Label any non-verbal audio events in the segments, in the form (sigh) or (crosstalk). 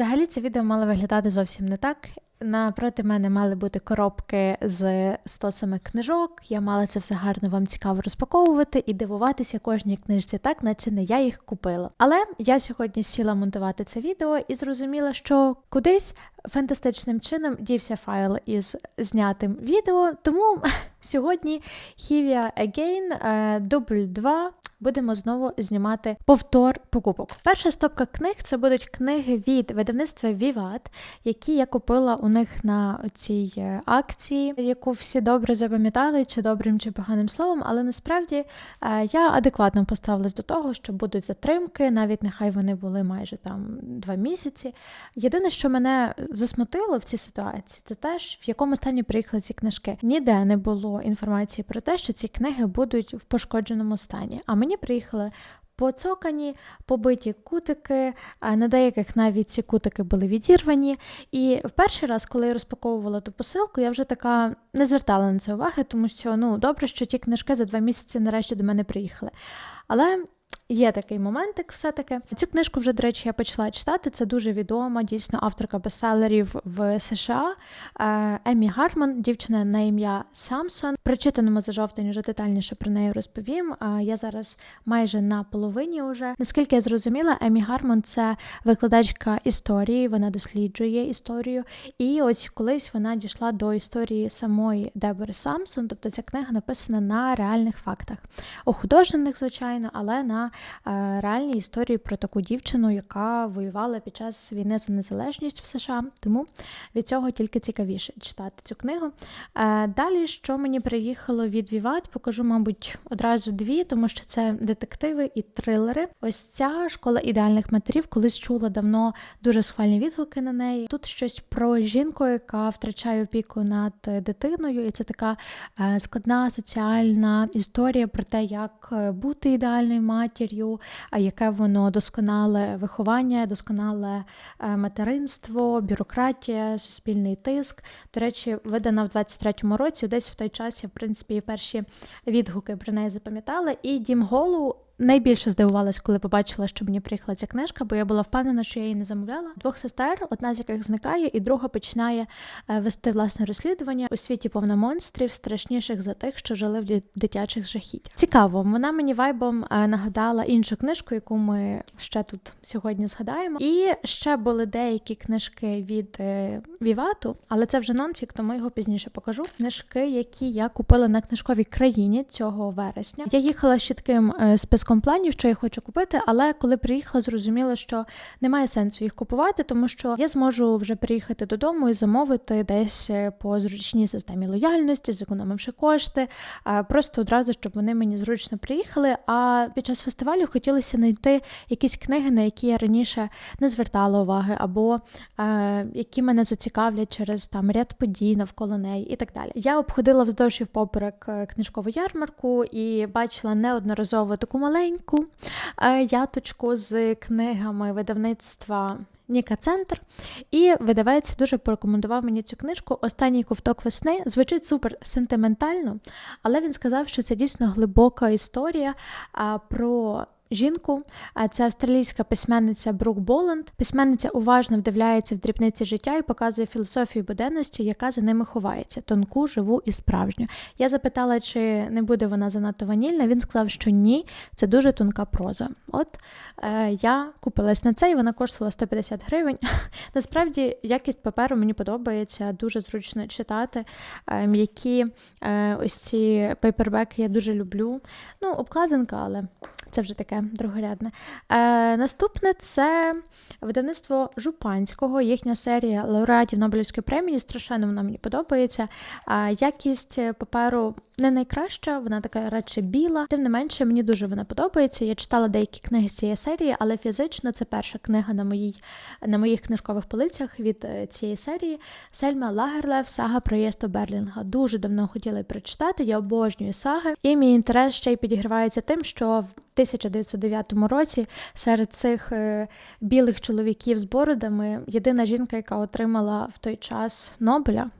Взагалі це відео мало виглядати зовсім не так. Напроти мене мали бути коробки з стосами книжок. Я мала це все гарно вам цікаво розпаковувати і дивуватися кожній книжці, так наче не я їх купила. Але я сьогодні сіла монтувати це відео і зрозуміла, що кудись фантастичним чином дівся файл із знятим відео. Тому (laughs) сьогодні Hivia Again, е, дубль 2 будемо знову знімати повтор покупок. Перша стопка книг це будуть книги від видавництва Vivat, які я купила у них на цій е, акції, яку всі добре запам'ятали, чи добрим, чи поганим словом. Але насправді е, я адекватно поставилась до того, що будуть затримки, навіть нехай вони були майже там два місяці. Єдине, що мене засмутило в цій ситуації, це теж в якому стані приїхали ці книжки. Ніде не було інформації про те, що ці книги будуть в пошкодженому стані. А мені приїхали поцокані, побиті кутики, на деяких навіть ці кутики були відірвані. І в перший раз, коли я розпаковувала ту посилку, я вже така не звертала на це уваги, тому що ну добре, що ті книжки за два місяці нарешті до мене приїхали. Але Є такий моментик, все-таки. Цю книжку вже, до речі, я почала читати. Це дуже відома, дійсно, авторка бестселерів в США. Е, Емі Гарман, дівчина на ім'я Самсон. Прочитаному за жовтень вже детальніше про неї розповім. Я зараз майже на половині уже. Наскільки я зрозуміла, Емі Гарман це викладачка історії, вона досліджує історію. І ось колись вона дійшла до історії самої Дебори Самсон, тобто ця книга написана на реальних фактах. Охудожених, звичайно, але на Е, реальні історії про таку дівчину, яка воювала під час війни за незалежність в США. Тому від цього тільки цікавіше читати цю книгу. Е, далі, що мені приїхало від Віват, покажу, мабуть, одразу дві, тому що це детективи і трилери. Ось ця школа ідеальних матерів, колись чула давно дуже схвальні відгуки на неї. Тут щось про жінку, яка втрачає опіку над дитиною, і це така е, складна соціальна історія про те, як бути ідеальною матір'ю, матір'ю, яке воно досконале виховання, досконале е, материнство, бюрократія, суспільний тиск. До речі, видана в 23-му році. Десь в той час я в принципі перші відгуки про неї запам'ятала. І дім Голу Найбільше здивувалась, коли побачила, що мені приїхала ця книжка, бо я була впевнена, що я її не замовляла. Двох сестер, одна з яких зникає, і друга починає е, вести власне розслідування у світі повно монстрів, страшніших за тих, що жили в дитячих жахіть. Цікаво, вона мені вайбом е, нагадала іншу книжку, яку ми ще тут сьогодні згадаємо. І ще були деякі книжки від е, Вівату, але це вже нонфік, тому його пізніше покажу. Книжки, які я купила на книжковій країні цього вересня. Я їхала з чітким списком списком планів, що я хочу купити, але коли приїхала, зрозуміла, що немає сенсу їх купувати, тому що я зможу вже приїхати додому і замовити десь е, по зручній системі лояльності, зекономивши кошти, просто одразу, щоб вони мені зручно приїхали. А під час фестивалю хотілося знайти якісь книги, на які я раніше не звертала уваги, або е, які мене зацікавлять через там ряд подій навколо неї і так далі. Я обходила вздовж і впоперек е, книжкову ярмарку і бачила неодноразово таку маленьку маленьку е, яточку з книгами видавництва. Ніка Центр, і видавець дуже порекомендував мені цю книжку. Останній ковток весни звучить супер сентиментально, але він сказав, що це дійсно глибока історія про жінку. Це австралійська письменниця Брук Боланд. Письменниця уважно вдивляється в дрібниці життя і показує філософію буденності, яка за ними ховається, тонку, живу і справжню. Я запитала, чи не буде вона занадто ванільна. Він сказав, що ні, це дуже тонка проза. От е, я купилась на це, і вона коштувала 150 гривень. (laughs) Насправді, якість паперу мені подобається, дуже зручно читати. Е, м'які е, ось ці пейпербеки я дуже люблю. Ну, обкладинка, але це вже таке другорядне. Е, Наступне це видавництво Жупанського, їхня серія лауреатів Нобелівської премії. Страшенно вона мені подобається. Е, якість паперу не найкраща, вона така радше біла. Тим не менше, мені дуже вона подобається. Я читала деякі книги з цієї серії, але фізично це перша книга на моїй, на моїх книжкових полицях від е, цієї серії. Сельма Лагерлев, сага про Єсто Берлінга. Дуже давно хотіла прочитати. Я обожнюю саги, і мій інтерес ще й підігривається тим, що 1909 році серед цих е, білих чоловіків з бородами єдина жінка, яка отримала в той час Нобеля.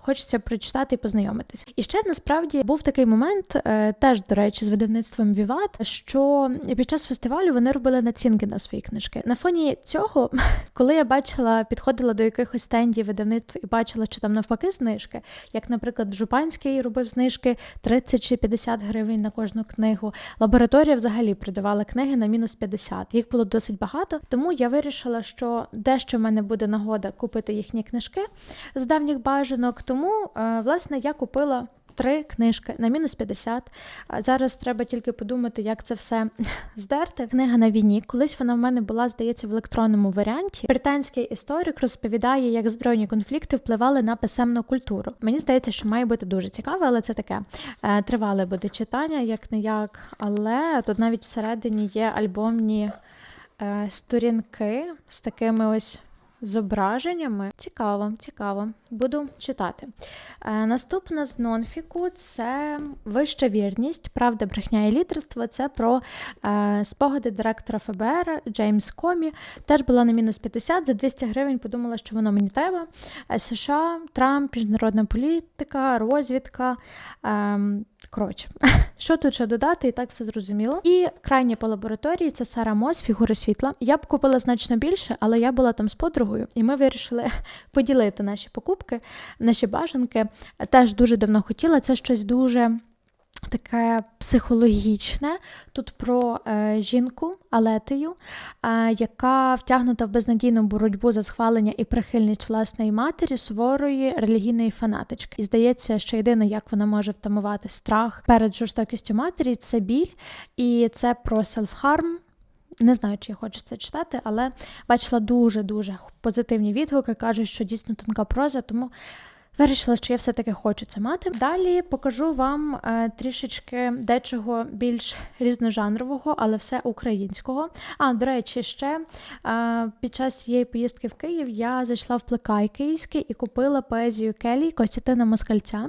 Хочеться прочитати і познайомитись. І ще насправді був такий момент, е, теж до речі, з видавництвом Віват, що під час фестивалю вони робили націнки на свої книжки. На фоні цього, (laughs) коли я бачила, підходила до якихось стендів видавництв і бачила, що там навпаки знижки, як, наприклад, Жупанський робив знижки 30 чи 50 гривень на кожну книгу. Лабораторія взагалі продавала книги на мінус 50. Їх було досить багато, тому я вирішила, що дещо в мене буде нагода купити їхні книжки з давніх бажанок. Тому, е, власне, я купила. Три книжки на мінус 50. Зараз треба тільки подумати, як це все (laughs) здерти. Книга на війні. Колись вона в мене була, здається, в електронному варіанті. Британський історик розповідає, як збройні конфлікти впливали на писемну культуру. Мені здається, що має бути дуже цікаве, але це таке е, тривале буде читання, як не як. Але тут навіть всередині є альбомні е, сторінки з такими ось зображеннями. Цікаво, цікаво. Буду читати. Е, наступна з нонфіку це вища вірність, правда, брехня і лідерство. Це про е, спогади директора ФБР Джеймс Комі. Теж була на мінус 50 за 200 гривень. Подумала, що воно мені треба. Е, США, Трамп, міжнародна політика, розвідка. Е, коротше, (laughs) що тут ще додати, і так все зрозуміло. І крайні по лабораторії це Сара Мос, фігури світла. Я б купила значно більше, але я була там з подругою, і ми вирішили (laughs) поділити наші покупки, наші бажанки. Теж дуже давно хотіла. Це щось дуже. Таке психологічне тут про е, жінку Алетею, е, яка втягнута в безнадійну боротьбу за схвалення і прихильність власної матері, суворої релігійної фанатички. І здається, що єдине, як вона може втамувати страх перед жорстокістю матері, це біль, і це про селф-харм. Не знаю, чи я це читати, але бачила дуже дуже позитивні відгуки. кажуть, що дійсно тонка проза, тому Вирішила, що я все-таки хочу це мати. Далі покажу вам е, трішечки дечого більш різножанрового, але все українського. А, до речі, ще е, під час цієї поїздки в Київ я зайшла в плекай київський і купила поезію Келі Костянтина Москальця.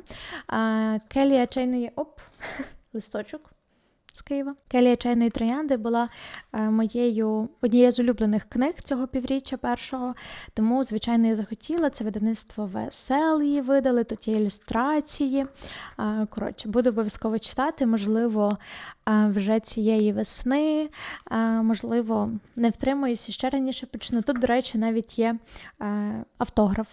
Е, Келія чайної оп, (laughs) листочок з Києва. Келія чайної троянди була е, моєю однією з улюблених книг цього півріччя першого. Тому, звичайно, я захотіла. Це видавництво ВСЛ її видали, тут є ілюстрації. Е, коротше, буду обов'язково читати, можливо, е, вже цієї весни, можливо, не втримуюся, ще раніше почну. Тут, до речі, навіть є автограф.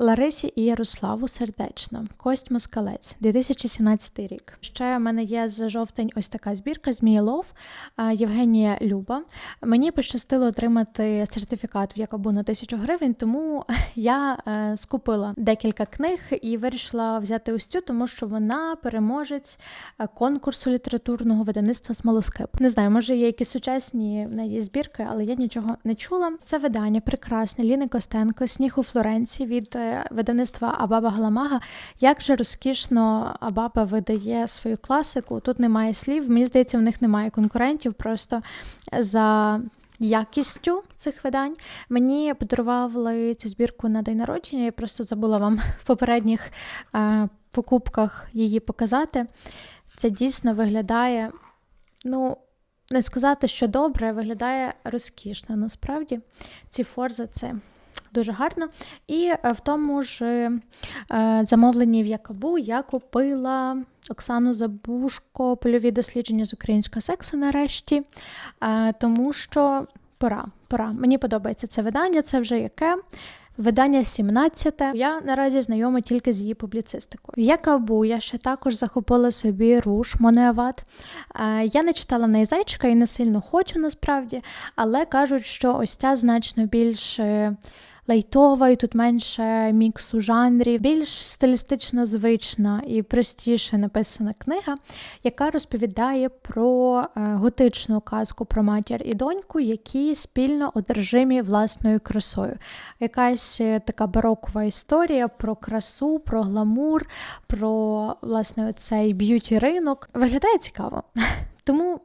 Ларисі і Ярославу сердечно, Кость Москалець, 2017 рік. Ще в мене є з жовтень ось така збірка Змієлов Євгенія Люба. Мені пощастило отримати сертифікат в Якобу на тисячу гривень, тому (laughs) я е, скупила декілька книг і вирішила взяти ось цю, тому що вона переможець е, конкурсу літературного видавництва Смолоскип. Не знаю, може є якісь сучасні в неї збірки, але я нічого не чула. Це видання прекрасне Ліни Костенко, Сніг у Флоренції від. Видавництва Абаба Галамага. Як же розкішно Абаба видає свою класику? Тут немає слів. Мені здається, в них немає конкурентів просто за. Якістю цих видань мені подарували цю збірку на день народження. Я просто забула вам в попередніх е, покупках її показати. Це дійсно виглядає, ну, не сказати, що добре, виглядає розкішно. Насправді ці форзи це дуже гарно. І е, в тому ж е, замовленні в Якабу я купила Оксану Забушко, польові дослідження з українського сексу нарешті, е, тому що пора, пора. Мені подобається це видання, це вже яке. Видання 17. Я наразі знайома тільки з її публіцистикою. В Якабу я ще також захопила собі руш Монеават. Я не читала в неї зайчика і не сильно хочу насправді, але кажуть, що ось ця значно більш лайтова, і тут менше міксу жанрів, більш стилістично звична і простіше написана книга, яка розповідає про е, готичну казку про матір і доньку, які спільно одержимі власною красою. Якась е, така барокова історія про красу, про гламур, про власне цей б'юті ринок. Виглядає цікаво. (laughs) Тому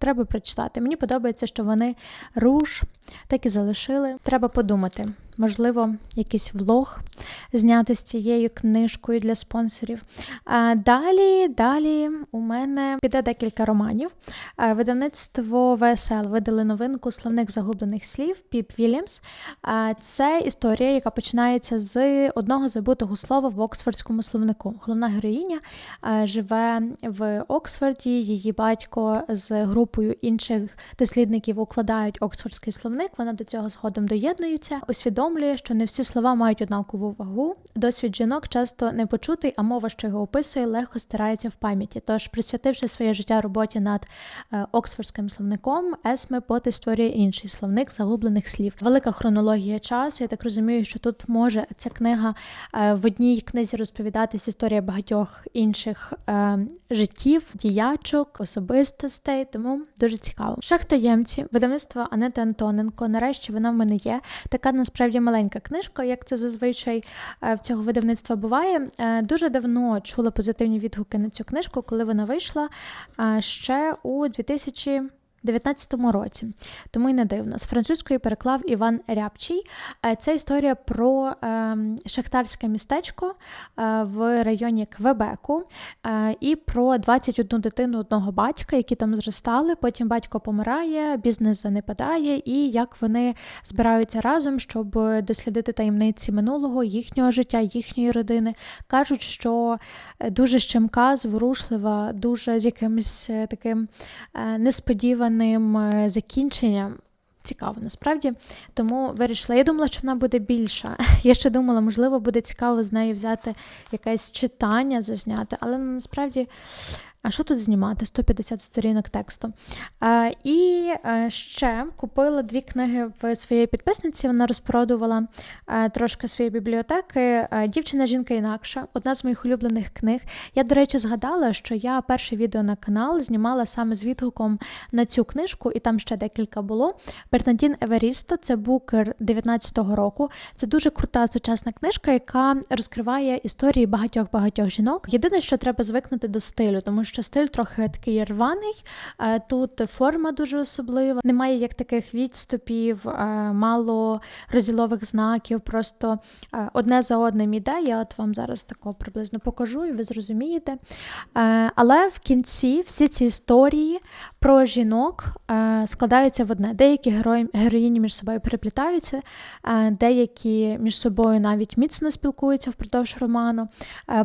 Треба прочитати. Мені подобається, що вони руш так і залишили. Треба подумати. Можливо, якийсь влог зняти з цією книжкою для спонсорів. Далі, далі у мене піде декілька романів. Видавництво ВСЛ видали новинку Словник загублених слів Піп Вільямс. Це історія, яка починається з одного забутого слова в Оксфордському словнику. Головна героїня живе в Оксфорді, її батько з групою інших дослідників укладають Оксфордський словник. Вона до цього згодом доєднується, усвідомлює, що не всі слова мають однакову вагу. Досвід жінок часто не почутий, а мова, що його описує, легко стирається в пам'яті. Тож, присвятивши своє життя роботі над е, Оксфордським словником, Есме поти створює інший словник загублених слів. Велика хронологія часу. Я так розумію, що тут може ця книга е, в одній книзі розповідатись історія багатьох інших е, життів, діячок, особистостей. Тому дуже цікаво. Шахтоємці, видавництво Анети Антоненко. Нарешті вона в мене є. Така насправді маленька книжка, як це зазвичай е, в цього видавництва буває. Е, Дуже давно чула позитивні відгуки на цю книжку, коли вона вийшла е, ще у 2000 19 році, тому й не дивно. З французької переклав Іван Рябчий. Е, Це історія про е, шахтарське містечко е, в районі Квебеку е, і про 21 дитину одного батька, які там зростали. Потім батько помирає, бізнес занепадає, і як вони збираються разом, щоб дослідити таємниці минулого, їхнього життя, їхньої родини. Кажуть, що дуже щемка, зворушлива, дуже з якимось таким несподіваним е, закінченням. Цікаво, насправді. Тому вирішила. Я думала, що вона буде більша. (laughs) Я ще думала, можливо, буде цікаво з нею взяти якесь читання зазняти, але насправді. А що тут знімати? 150 сторінок тексту. Е, і ще купила дві книги в своєї підписниці. Вона розпродувала е, трошки своєї бібліотеки. Е, Дівчина, жінка інакша, одна з моїх улюблених книг. Я, до речі, згадала, що я перше відео на канал знімала саме з відгуком на цю книжку, і там ще декілька було. Бернадін Еверісто, це букер 19-го року. Це дуже крута сучасна книжка, яка розкриває історії багатьох-багатьох жінок. Єдине, що треба звикнути до стилю, тому що стиль трохи такий рваний. е, Тут форма дуже особлива, немає як таких відступів, е, мало розділових знаків, просто е, одне за одним іде. Я от вам зараз тако приблизно покажу, і ви зрозумієте. Але в кінці всі ці історії про жінок складаються в одне. Деякі герої, героїні між собою переплітаються, деякі між собою навіть міцно спілкуються впродовж роману.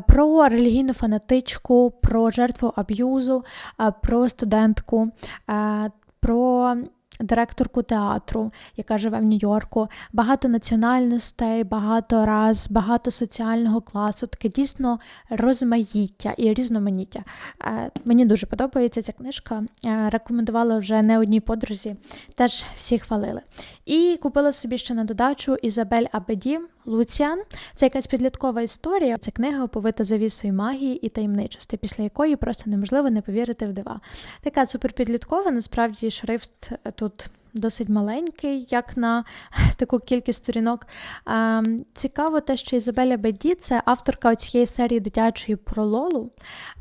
Про релігійну фанатичку, про жертву аб'юзу, е, про студентку, е, про директорку театру, яка живе в Нью-Йорку, багато національностей, багато раз, багато соціального класу, таке дійсно розмаїття і різноманіття. Е, Мені дуже подобається ця книжка. Рекомендувала вже не одній подрузі, теж всі хвалили. І купила собі ще на додачу Ізабель Абеді Луціан. Це якась підліткова історія. Це книга оповита завісою магії і таємничості, після якої просто неможливо не повірити в дива. Така суперпідліткова, насправді шрифт тут. Досить маленький, як на (laughs) таку кількість сторінок. А, цікаво те, що Ізабеля Беді це авторка цієї серії дитячої про Лолу.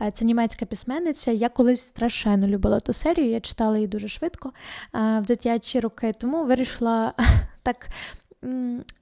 Е, Це німецька письменниця. Я колись страшенно любила ту серію, я читала її дуже швидко е, в дитячі роки, тому вирішила (laughs) так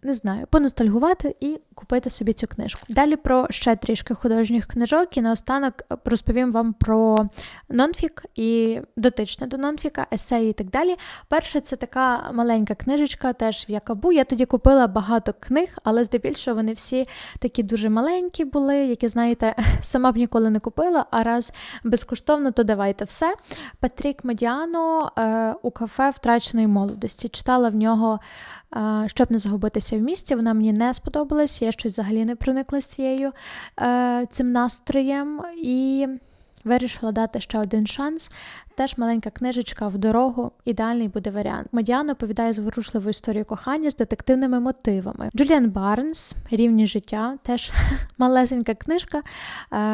не знаю, поностальгувати і купити собі цю книжку. Далі про ще трішки художніх книжок, і наостанок розповім вам про нонфік і дотичне до нонфіка, есеї і так далі. Перше, це така маленька книжечка, теж в Якабу. Я тоді купила багато книг, але здебільшого вони всі такі дуже маленькі були, які, знаєте, (laughs) сама б ніколи не купила, а раз безкоштовно, то давайте все. Патрік Медіано е, у кафе втраченої молодості. Читала в нього е, щоб не загубитися в місті. Вона мені не сподобалась, я щось взагалі не проникла з цією е, цим настроєм і вирішила дати ще один шанс. Теж маленька книжечка в дорогу, ідеальний буде варіант. Медіана оповідає зворушливу історію кохання з детективними мотивами. Джуліан Барнс, рівні життя, теж (laughs) малесенька книжка. Е,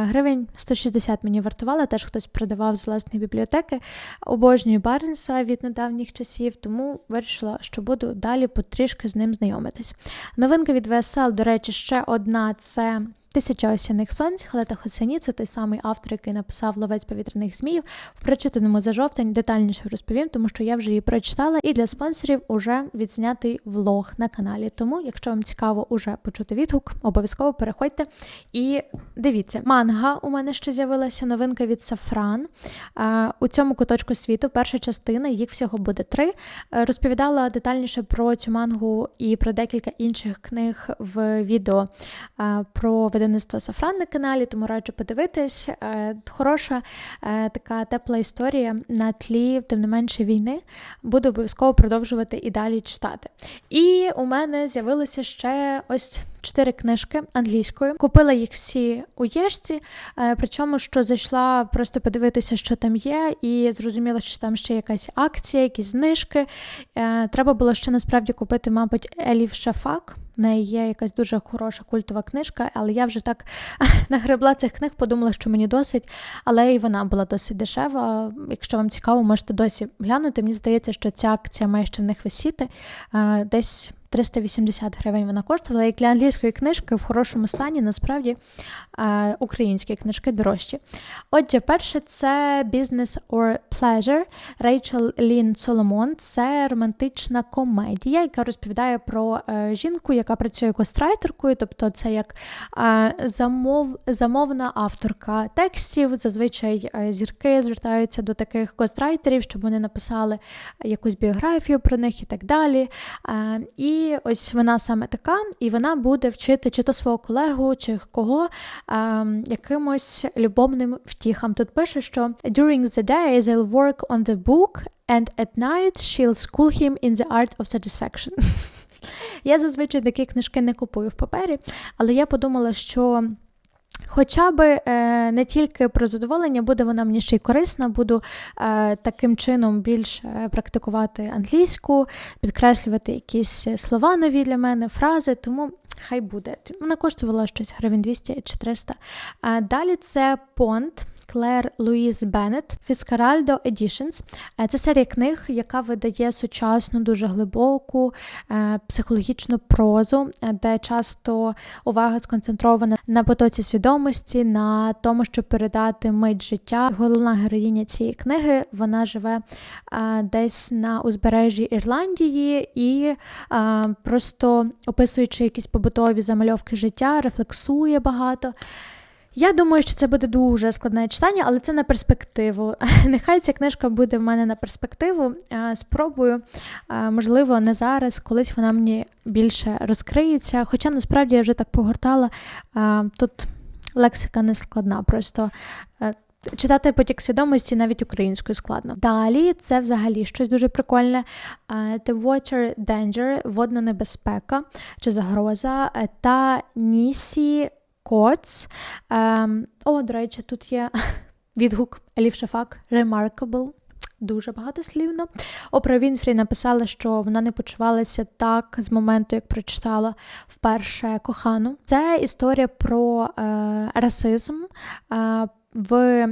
Гривень 160 мені вартувала, теж хтось продавав з власної бібліотеки. Обожнюю Барнса від недавніх часів, тому вирішила, що буду далі потрішки з ним знайомитись. Новинка від ВСЛ, до речі, ще одна це Тисяча осінних сонць, Халета Хосені, це той самий автор, який написав Ловець повітряних зміїв. В прочитаному за жовтень детальніше розповім, тому що я вже її прочитала, і для спонсорів уже відзнятий влог на каналі. Тому, якщо вам цікаво уже почути відгук, обов'язково переходьте і дивіться. Манга у мене ще з'явилася новинка від Сафран. У цьому куточку світу перша частина, їх всього буде три. Е, розповідала детальніше про цю мангу і про декілька інших книг в відео про видавництво Сафран на каналі, тому раджу подивитись. Е, хороша е, така тепла історія на тлі, тим не менше, війни. Буду обов'язково продовжувати і далі читати. І у мене з'явилося ще ось чотири книжки англійською. Купила їх всі у Єшці, е, причому що зайшла просто подивитися, що там є, і зрозуміла, що там ще якась акція, якісь знижки. Треба було ще насправді купити, мабуть, Елів Шафак. В неї є якась дуже хороша культова книжка, але я вже так (laughs) нагребла цих книг, подумала, що мені досить, але і вона була досить дешева. Якщо вам цікаво, можете досі глянути. Мені здається, що ця акція має ще в них висіти. Десь 380 гривень вона коштувала. І для англійської книжки в хорошому стані насправді українські книжки дорожчі. Отже, перше це Business or Pleasure Рейчел Лін Соломон. Це романтична комедія, яка розповідає про е, жінку, яка працює кострайтеркою, тобто це як замов, замовна авторка текстів. Зазвичай е, зірки звертаються до таких кострайтерів, щоб вони написали якусь біографію про них і так далі. І і ось вона саме така, і вона буде вчити чи то свого колегу, чи кого а, якимось любовним втіхам. Тут пише, що during the day they'll work on the book, and at night she'll school him in the art of satisfaction. (laughs) Я зазвичай такі книжки не купую в папері, але я подумала, що. Хоча би е, не тільки про задоволення, буде вона мені ще й корисна, буду е, таким чином більше практикувати англійську, підкреслювати якісь слова нові для мене, фрази, тому хай буде. Вона коштувала щось гривень 200 чи 300. Далі це понт. Клер Луїз Беннет Фіцкаральдо Editions. Е, це серія книг, яка видає сучасну, дуже глибоку е, психологічну прозу, е, де часто увага сконцентрована на потоці свідомості, на тому, щоб передати мить життя. Головна героїня цієї книги вона живе десь на узбережжі Ірландії і просто описуючи якісь побутові замальовки життя, рефлексує багато. Я думаю, що це буде дуже складне читання, але це на перспективу. (laughs) Нехай ця книжка буде в мене на перспективу. Спробую, можливо, не зараз, колись вона мені більше розкриється. Хоча насправді я вже так погортала. Тут лексика не складна, просто. Читати потік свідомості навіть українською складно. Далі це взагалі щось дуже прикольне. The Water Danger, водна небезпека чи загроза та Нісі Коц. Ем, О, до речі, тут є (laughs) відгук Елів Шафак Remarkable. Дуже багатослівно. Опра Вінфрі написала, що вона не почувалася так з моменту, як прочитала вперше кохану. Це історія про е, расизм е, в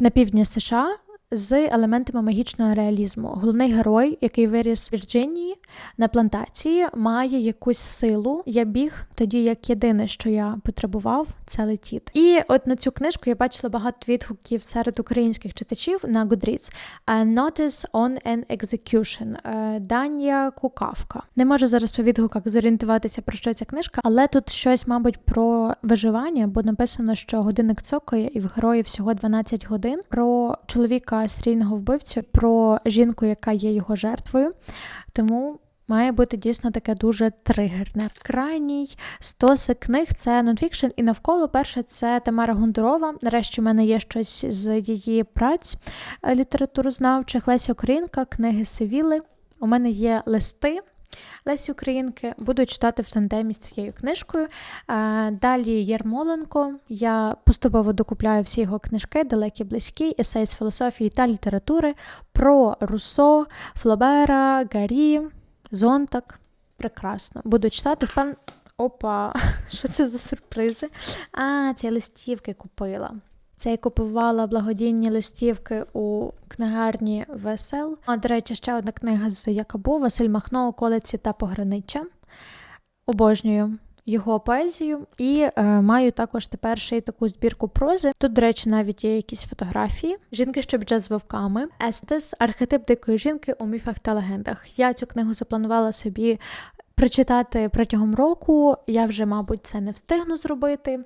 на півдні США з елементами магічного реалізму. Головний герой, який виріс в Вірджинії на плантації, має якусь силу. Я біг тоді, як єдине, що я потребував, це летіти. І от на цю книжку я бачила багато відгуків серед українських читачів на Goodreads. Notice on an Execution Данія Кукавка. Не можу зараз по відгуках зорієнтуватися про що ця книжка, але тут щось, мабуть, про виживання, бо написано, що годинник цокає, і в герої всього 12 годин. Про чоловіка серійного вбивцю, про жінку, яка є його жертвою. Тому. Має бути дійсно таке дуже тригерне. Крайній стоси книг це нонфікшн, і навколо перше це Тамара Гундурова. Нарешті в мене є щось з її праць е, літературознавчих. Леся Українка, книги Севіли. У мене є листи Лесі Українки. Буду читати в тандемі з цією книжкою. Далі Єрмоленко. Я поступово докупляю всі його книжки, далекі близькі, есей з філософії та літератури про Руссо, Флобера, Гарі, Зонтак. Прекрасно. Буду читати впевнено. Опа, (laughs) що це за сюрпризи? А, ці листівки купила. Це я купувала благодійні листівки у книгарні Весел. А, до речі, ще одна книга з Якабу Василь Махно, околиці та пограниччя. Обожнюю його поезію і е, маю також тепер ще й таку збірку прози. Тут, до речі, навіть є якісь фотографії. Жінки, що бюджет з вовками, Естес, архетип дикої жінки у міфах та легендах. Я цю книгу запланувала собі. Прочитати протягом року я вже, мабуть, це не встигну зробити.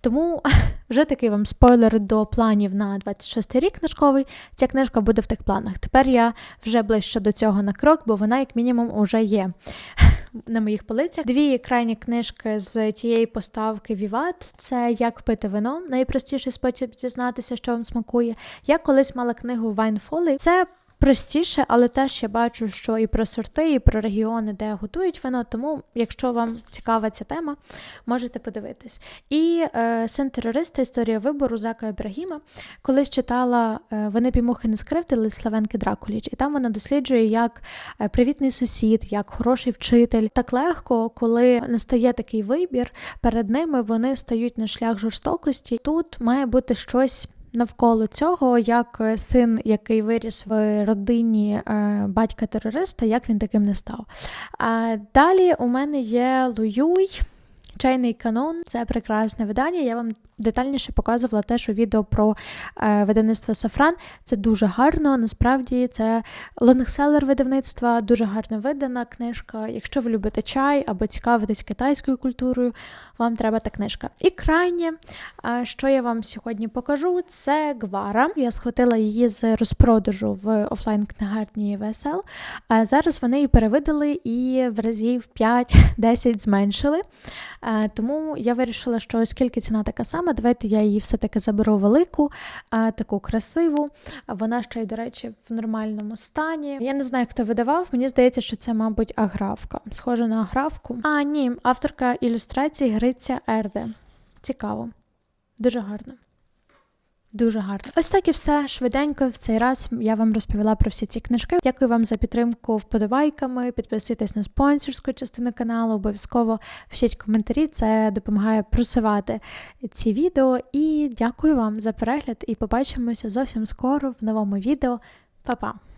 Тому (laughs) вже такий вам спойлер до планів на 26 рік книжковий. Ця книжка буде в тих планах. Тепер я вже ближче до цього на крок, бо вона, як мінімум, уже є (laughs) на моїх полицях. Дві крайні книжки з тієї поставки Віват це як пити вино. Найпростіший спосіб дізнатися, що вам смакує. Я колись мала книгу Wine Folly. Це простіше, але теж я бачу, що і про сорти, і про регіони, де готують вино. Тому, якщо вам цікава ця тема, можете подивитись. І е, син терориста, історія вибору Зака Ібрагіма. Колись читала е, Вони пімухи не скривдили Славенки Дракуліч, і там вона досліджує, як е, привітний сусід, як хороший вчитель. Так легко, коли настає такий вибір, перед ними вони стають на шлях жорстокості. Тут має бути щось навколо цього, як е, син, який виріс в родині е, батька-терориста, як він таким не став. Далі у мене є Луюй. Чайний канон це прекрасне видання. Я вам детальніше показувала теж у відео про е, видавництво Сафран. Це дуже гарно. Насправді це лонгселер видавництва, дуже гарно видана книжка. Якщо ви любите чай або цікавитесь китайською культурою, вам треба та книжка. І крайнє, е, що я вам сьогодні покажу, це Гвара. Я схватила її з розпродажу в офлайн-книгарні ВСЛ. Е, зараз вони її перевидали і в разів 5-10 зменшили. Е, тому я вирішила, що оскільки ціна така сама, давайте я її все-таки заберу велику, е, таку красиву. Вона ще й, до речі, в нормальному стані. Я не знаю, хто видавав. Мені здається, що це, мабуть, аграфка. Схоже на аграфку. А, ні, авторка ілюстрації Гриця Ерде. Цікаво. Дуже гарно. Дуже гарно. Ось так і все швиденько. В цей раз я вам розповіла про всі ці книжки. Дякую вам за підтримку вподобайками. Підписуйтесь на спонсорську частину каналу. Обов'язково пишіть коментарі. Це допомагає просувати ці відео. І дякую вам за перегляд. І побачимося зовсім скоро в новому відео. Па-па!